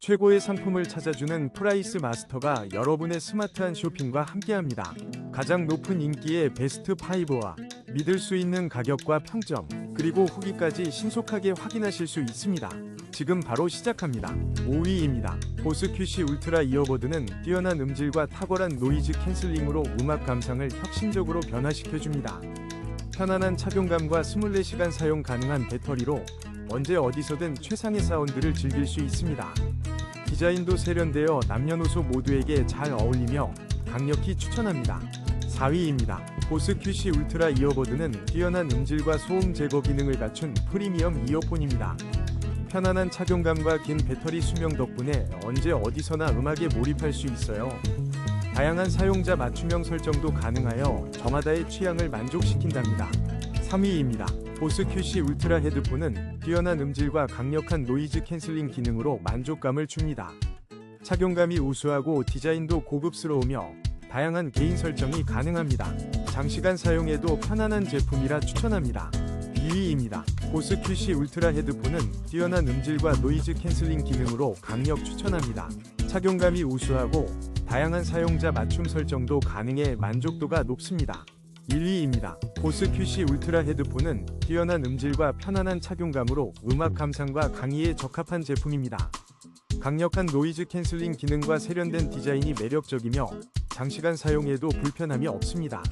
최고의 상품을 찾아주는 프라이스 마스터가 여러분의 스마트한 쇼핑과 함께합니다. 가장 높은 인기의 베스트 5와 믿을 수 있는 가격과 평점, 그리고 후기까지 신속하게 확인하실 수 있습니다. 지금 바로 시작합니다. 5위입니다. 보스 큐시 울트라 이어버드는 뛰어난 음질과 탁월한 노이즈 캔슬링으로 음악 감상을 혁신적으로 변화시켜줍니다. 편안한 착용감과 24시간 사용 가능한 배터리로 언제 어디서든 최상의 사운드를 즐길 수 있습니다. 디자인도 세련되어 남녀노소 모두에게 잘 어울리며 강력히 추천합니다. 4위입니다. 보스 큐시 울트라 이어버드는 뛰어난 음질과 소음 제거 기능을 갖춘 프리미엄 이어폰입니다. 편안한 착용감과 긴 배터리 수명 덕분에 언제 어디서나 음악에 몰입할 수 있어요. 다양한 사용자 맞춤형 설정도 가능하여 저마다의 취향을 만족시킨답니다. 3위입니다. 보스 큐시 울트라 헤드폰은 뛰어난 음질과 강력한 노이즈 캔슬링 기능으로 만족감을 줍니다. 착용감이 우수하고 디자인도 고급스러우며 다양한 개인 설정이 가능합니다. 장시간 사용해도 편안한 제품이라 추천합니다. 2위입니다. 보스 큐시 울트라 헤드폰은 뛰어난 음질과 노이즈 캔슬링 기능으로 강력 추천합니다. 착용감이 우수하고 다양한 사용자 맞춤 설정도 가능해 만족도가 높습니다. 1위입니다. 보스 큐시 울트라 헤드폰은 뛰어난 음질과 편안한 착용감으로 음악 감상과 강의에 적합한 제품입니다. 강력한 노이즈 캔슬링 기능과 세련된 디자인이 매력적이며 장시간 사용해도 불편함이 없습니다.